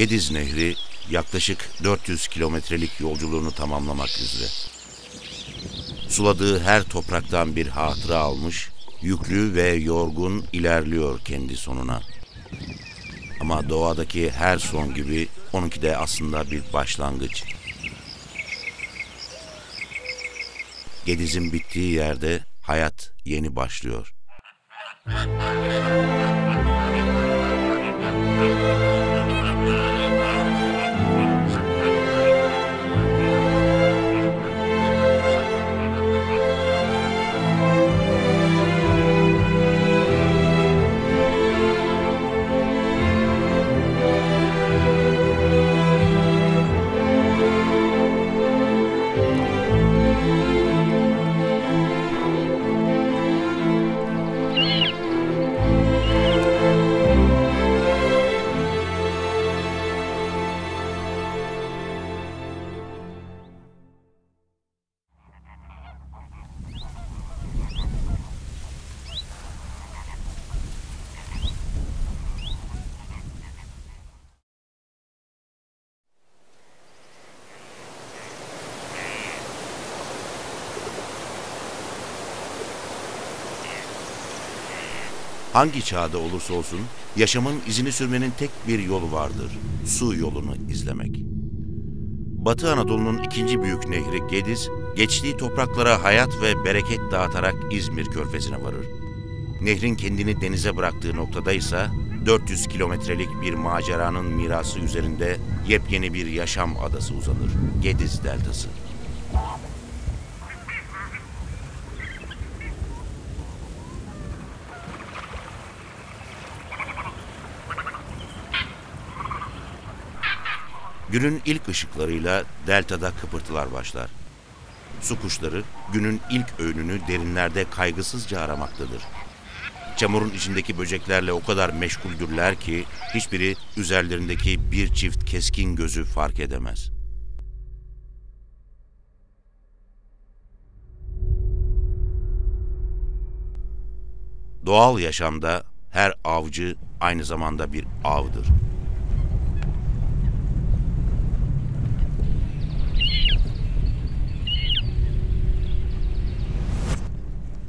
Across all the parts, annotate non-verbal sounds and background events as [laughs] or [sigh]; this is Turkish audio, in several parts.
Gediz Nehri yaklaşık 400 kilometrelik yolculuğunu tamamlamak üzere. Suladığı her topraktan bir hatıra almış, yüklü ve yorgun ilerliyor kendi sonuna. Ama doğadaki her son gibi onunki de aslında bir başlangıç. Gediz'in bittiği yerde hayat yeni başlıyor. [laughs] Hangi çağda olursa olsun yaşamın izini sürmenin tek bir yolu vardır. Su yolunu izlemek. Batı Anadolu'nun ikinci büyük nehri Gediz, geçtiği topraklara hayat ve bereket dağıtarak İzmir körfezine varır. Nehrin kendini denize bıraktığı noktada ise 400 kilometrelik bir maceranın mirası üzerinde yepyeni bir yaşam adası uzanır. Gediz Deltası. Günün ilk ışıklarıyla deltada kıpırtılar başlar. Su kuşları günün ilk öğününü derinlerde kaygısızca aramaktadır. Çamurun içindeki böceklerle o kadar meşguldürler ki hiçbiri üzerlerindeki bir çift keskin gözü fark edemez. Doğal yaşamda her avcı aynı zamanda bir avdır.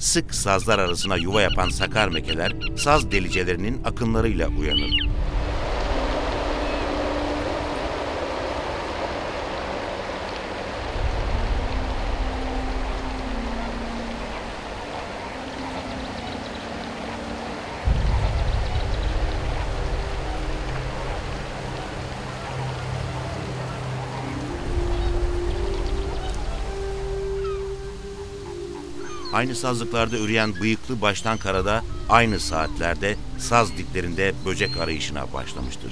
Sık sazlar arasına yuva yapan sakar mekeler saz delicelerinin akınlarıyla uyanır. Aynı sazlıklarda üreyen bıyıklı baştan karada aynı saatlerde saz diplerinde böcek arayışına başlamıştır.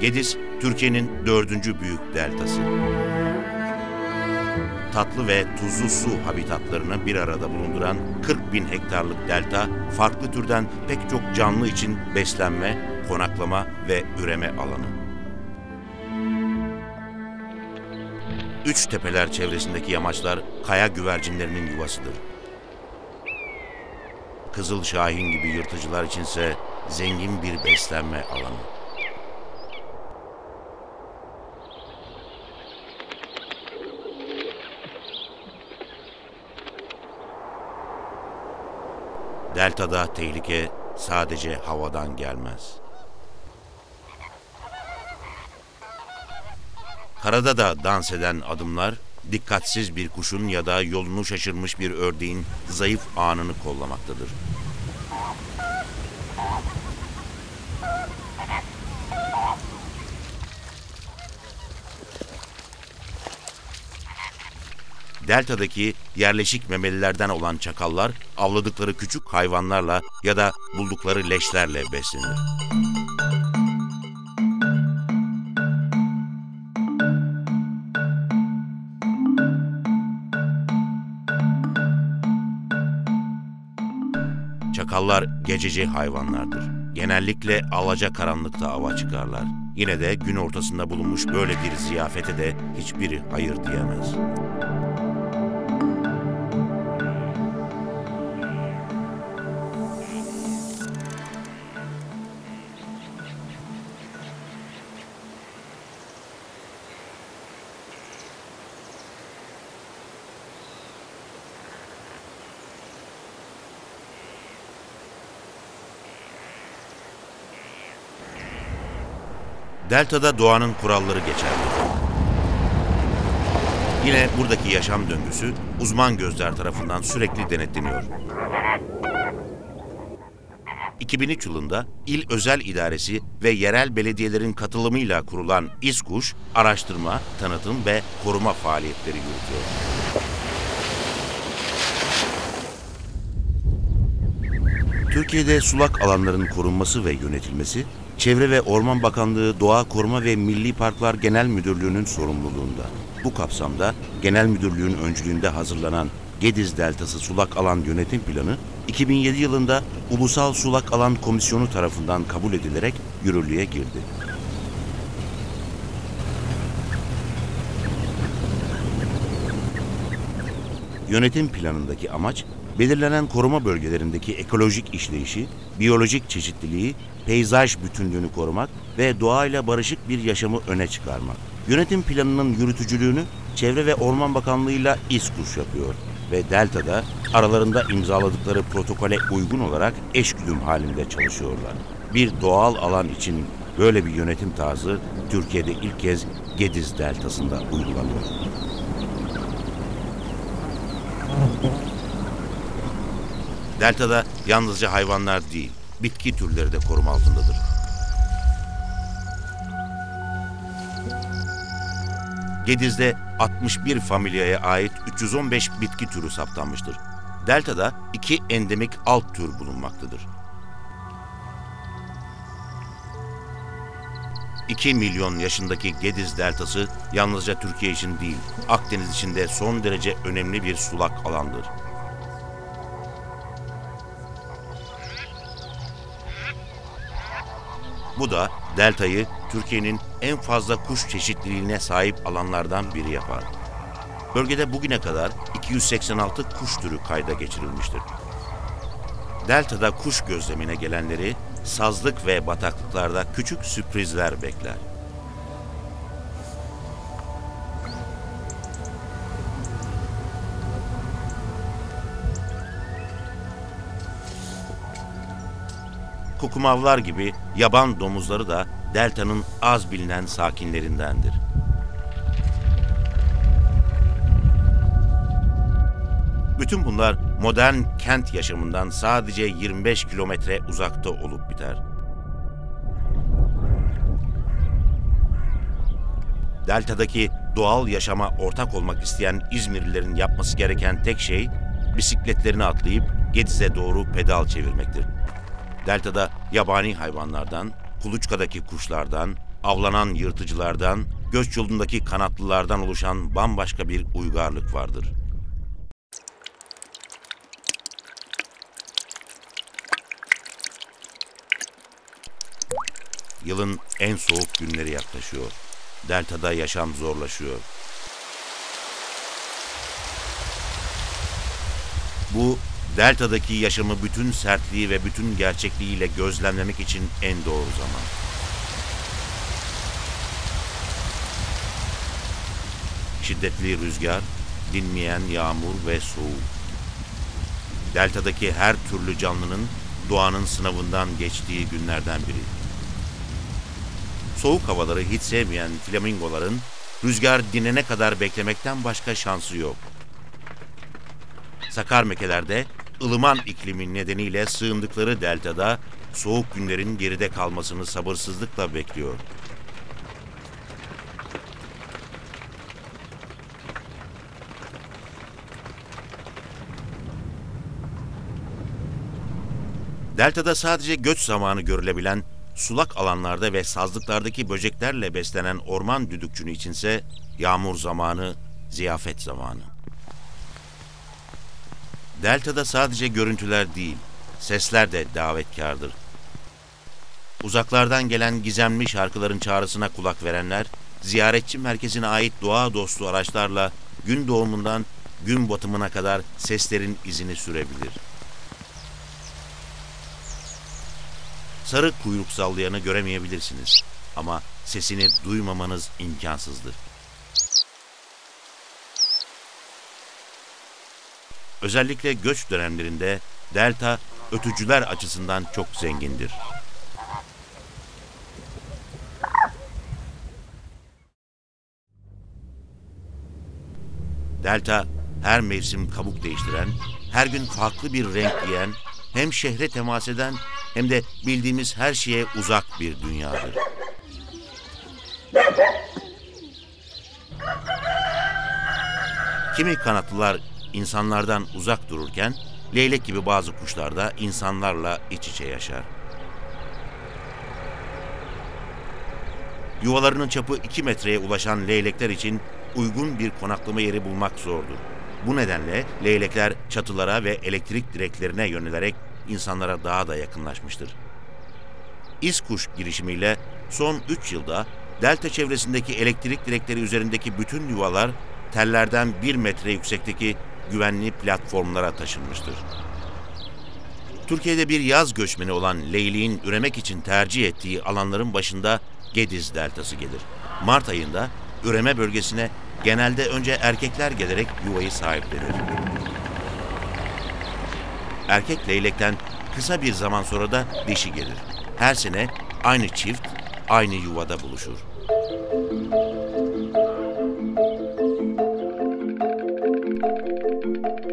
Gediz, Türkiye'nin dördüncü büyük deltası tatlı ve tuzlu su habitatlarını bir arada bulunduran 40 bin hektarlık delta, farklı türden pek çok canlı için beslenme, konaklama ve üreme alanı. Üç tepeler çevresindeki yamaçlar kaya güvercinlerinin yuvasıdır. Kızıl Şahin gibi yırtıcılar içinse zengin bir beslenme alanı. Delta'da tehlike sadece havadan gelmez. Karada da dans eden adımlar, dikkatsiz bir kuşun ya da yolunu şaşırmış bir ördeğin zayıf anını kollamaktadır. Delta'daki yerleşik memelilerden olan çakallar avladıkları küçük hayvanlarla ya da buldukları leşlerle beslenir. Çakallar gececi hayvanlardır. genellikle alaca karanlıkta ava çıkarlar. Yine de gün ortasında bulunmuş böyle bir ziyafete de hiçbiri hayır diyemez. Delta'da doğanın kuralları geçerli. Yine buradaki yaşam döngüsü uzman gözler tarafından sürekli denetleniyor. 2003 yılında İl Özel İdaresi ve yerel belediyelerin katılımıyla kurulan İSKUŞ, araştırma, tanıtım ve koruma faaliyetleri yürütüyor. Türkiye'de sulak alanların korunması ve yönetilmesi, Çevre ve Orman Bakanlığı Doğa Koruma ve Milli Parklar Genel Müdürlüğü'nün sorumluluğunda. Bu kapsamda Genel Müdürlüğün öncülüğünde hazırlanan Gediz Deltası Sulak Alan Yönetim Planı 2007 yılında Ulusal Sulak Alan Komisyonu tarafından kabul edilerek yürürlüğe girdi. Yönetim planındaki amaç, belirlenen koruma bölgelerindeki ekolojik işleyişi, biyolojik çeşitliliği, peyzaj bütünlüğünü korumak ve doğayla barışık bir yaşamı öne çıkarmak. Yönetim planının yürütücülüğünü Çevre ve Orman Bakanlığı'yla İSKUŞ yapıyor ve Delta'da aralarında imzaladıkları protokole uygun olarak eşgüdüm halinde çalışıyorlar. Bir doğal alan için böyle bir yönetim tarzı Türkiye'de ilk kez Gediz Deltası'nda uygulanıyor. Delta'da yalnızca hayvanlar değil, bitki türleri de koruma altındadır. Gediz'de 61 familyaya ait 315 bitki türü saptanmıştır. Delta'da iki endemik alt tür bulunmaktadır. 2 milyon yaşındaki Gediz Deltası yalnızca Türkiye için değil, Akdeniz için de son derece önemli bir sulak alandır. Bu da deltayı Türkiye'nin en fazla kuş çeşitliliğine sahip alanlardan biri yapar. Bölgede bugüne kadar 286 kuş türü kayda geçirilmiştir. Delta'da kuş gözlemine gelenleri sazlık ve bataklıklarda küçük sürprizler bekler. Kukumavlar gibi yaban domuzları da deltanın az bilinen sakinlerindendir. Bütün bunlar modern kent yaşamından sadece 25 kilometre uzakta olup biter. Delta'daki doğal yaşama ortak olmak isteyen İzmirlilerin yapması gereken tek şey bisikletlerini atlayıp Gediz'e doğru pedal çevirmektir. Delta'da yabani hayvanlardan, kuluçkadaki kuşlardan, avlanan yırtıcılardan, göç yolundaki kanatlılardan oluşan bambaşka bir uygarlık vardır. Yılın en soğuk günleri yaklaşıyor. Delta'da yaşam zorlaşıyor. Bu Delta'daki yaşamı bütün sertliği ve bütün gerçekliğiyle gözlemlemek için en doğru zaman. Şiddetli rüzgar, dinmeyen yağmur ve soğuk. Delta'daki her türlü canlının doğanın sınavından geçtiği günlerden biri. Soğuk havaları hiç sevmeyen flamingoların rüzgar dinene kadar beklemekten başka şansı yok. Sakar mekelerde ılıman iklimin nedeniyle sığındıkları deltada soğuk günlerin geride kalmasını sabırsızlıkla bekliyor. Deltada sadece göç zamanı görülebilen sulak alanlarda ve sazlıklardaki böceklerle beslenen orman düdükçünü içinse yağmur zamanı, ziyafet zamanı. Delta'da sadece görüntüler değil, sesler de davetkardır. Uzaklardan gelen gizemli şarkıların çağrısına kulak verenler, ziyaretçi merkezine ait doğa dostu araçlarla gün doğumundan gün batımına kadar seslerin izini sürebilir. Sarı kuyruk sallayanı göremeyebilirsiniz ama sesini duymamanız imkansızdır. Özellikle göç dönemlerinde delta ötücüler açısından çok zengindir. Delta her mevsim kabuk değiştiren, her gün farklı bir renk giyen, hem şehre temas eden hem de bildiğimiz her şeye uzak bir dünyadır. Kimi kanatlılar insanlardan uzak dururken, leylek gibi bazı kuşlar da insanlarla iç içe yaşar. Yuvalarının çapı 2 metreye ulaşan leylekler için uygun bir konaklama yeri bulmak zordur. Bu nedenle leylekler çatılara ve elektrik direklerine yönelerek insanlara daha da yakınlaşmıştır. İzkuş girişimiyle son 3 yılda delta çevresindeki elektrik direkleri üzerindeki bütün yuvalar tellerden 1 metre yüksekteki güvenli platformlara taşınmıştır. Türkiye'de bir yaz göçmeni olan leyliğin üremek için tercih ettiği alanların başında Gediz Deltası gelir. Mart ayında üreme bölgesine genelde önce erkekler gelerek yuvayı sahiplenir. Erkek leylekten kısa bir zaman sonra da dişi gelir. Her sene aynı çift aynı yuvada buluşur.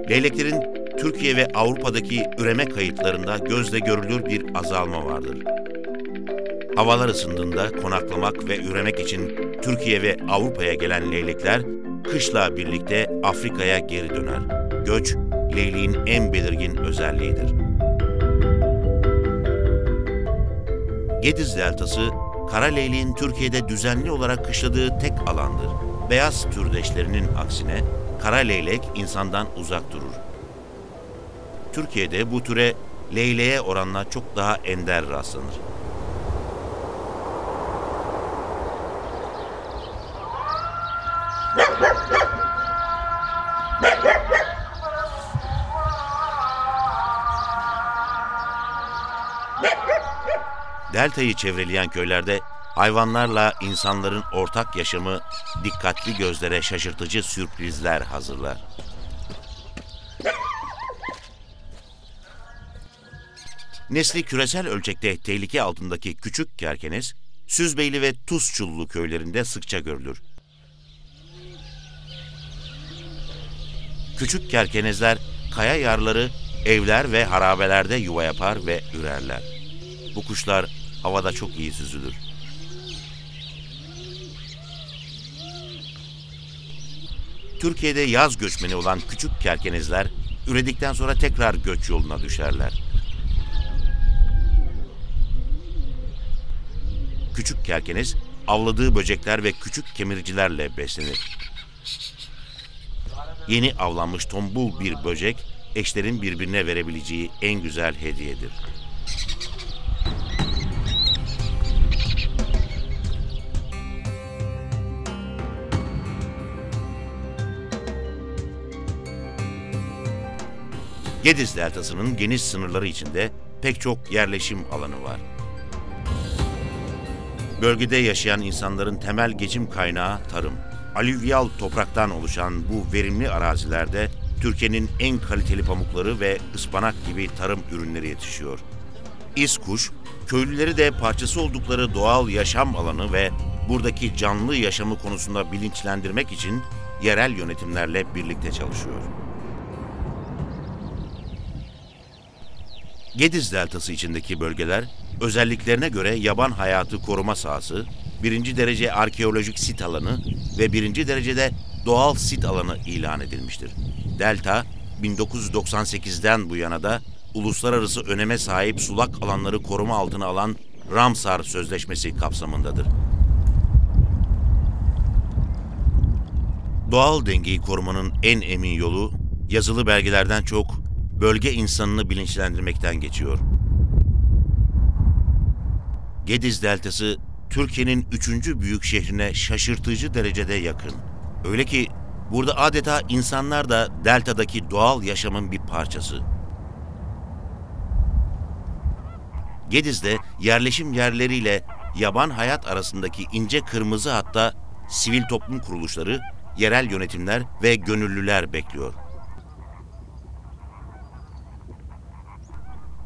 Leyleklerin Türkiye ve Avrupa'daki üreme kayıtlarında gözle görülür bir azalma vardır. Havalar ısındığında konaklamak ve üremek için Türkiye ve Avrupa'ya gelen leylekler kışla birlikte Afrika'ya geri döner. Göç, leyliğin en belirgin özelliğidir. Gediz Deltası, kara leyliğin Türkiye'de düzenli olarak kışladığı tek alandır. Beyaz türdeşlerinin aksine kara leylek insandan uzak durur. Türkiye'de bu türe leyleğe oranla çok daha ender rastlanır. Delta'yı çevreleyen köylerde hayvanlarla insanların ortak yaşamı dikkatli gözlere şaşırtıcı sürprizler hazırlar. Nesli küresel ölçekte tehlike altındaki küçük kerkenes, Süzbeyli ve Tuzçullu köylerinde sıkça görülür. Küçük kerkenezler kaya yarları, evler ve harabelerde yuva yapar ve ürerler. Bu kuşlar havada çok iyi süzülür. Türkiye'de yaz göçmeni olan küçük kerkenezler üredikten sonra tekrar göç yoluna düşerler. Küçük kerkenez avladığı böcekler ve küçük kemiricilerle beslenir. Yeni avlanmış tombul bir böcek eşlerin birbirine verebileceği en güzel hediyedir. Gediz Deltası'nın geniş sınırları içinde pek çok yerleşim alanı var. Bölgede yaşayan insanların temel geçim kaynağı tarım. Alüvyal topraktan oluşan bu verimli arazilerde Türkiye'nin en kaliteli pamukları ve ıspanak gibi tarım ürünleri yetişiyor. İzkuş, köylüleri de parçası oldukları doğal yaşam alanı ve buradaki canlı yaşamı konusunda bilinçlendirmek için yerel yönetimlerle birlikte çalışıyor. Gediz Deltası içindeki bölgeler özelliklerine göre yaban hayatı koruma sahası, birinci derece arkeolojik sit alanı ve birinci derecede doğal sit alanı ilan edilmiştir. Delta, 1998'den bu yana da uluslararası öneme sahip sulak alanları koruma altına alan Ramsar Sözleşmesi kapsamındadır. Doğal dengeyi korumanın en emin yolu yazılı belgelerden çok bölge insanını bilinçlendirmekten geçiyor. Gediz Deltası Türkiye'nin üçüncü büyük şehrine şaşırtıcı derecede yakın. Öyle ki burada adeta insanlar da deltadaki doğal yaşamın bir parçası. Gediz'de yerleşim yerleriyle yaban hayat arasındaki ince kırmızı hatta sivil toplum kuruluşları, yerel yönetimler ve gönüllüler bekliyor.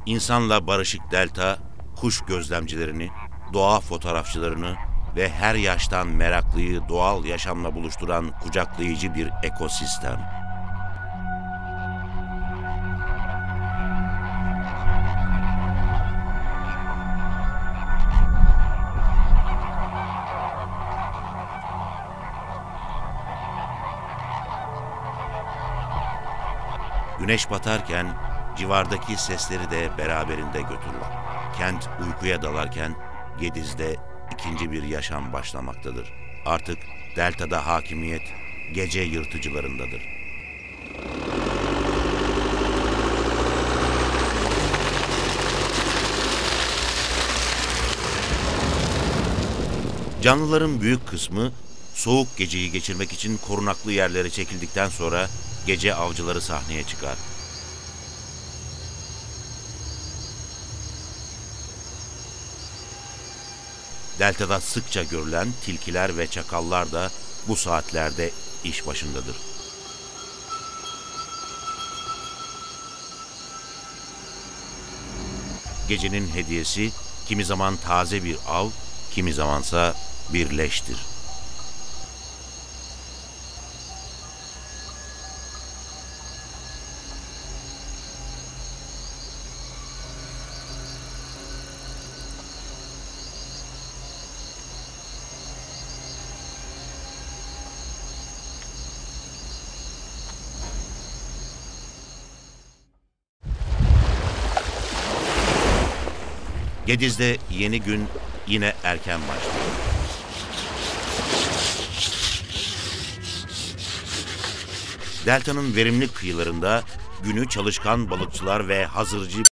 İnsanla barışık delta, kuş gözlemcilerini, doğa fotoğrafçılarını ve her yaştan meraklıyı doğal yaşamla buluşturan kucaklayıcı bir ekosistem. Güneş batarken civardaki sesleri de beraberinde götürür. Kent uykuya dalarken Gediz'de ikinci bir yaşam başlamaktadır. Artık Delta'da hakimiyet gece yırtıcılarındadır. Canlıların büyük kısmı soğuk geceyi geçirmek için korunaklı yerlere çekildikten sonra gece avcıları sahneye çıkar. Delta'da sıkça görülen tilkiler ve çakallar da bu saatlerde iş başındadır. Gecenin hediyesi kimi zaman taze bir av, kimi zamansa bir leştir. Gediz'de yeni gün yine erken başlıyor. Delta'nın verimli kıyılarında günü çalışkan balıkçılar ve hazırcı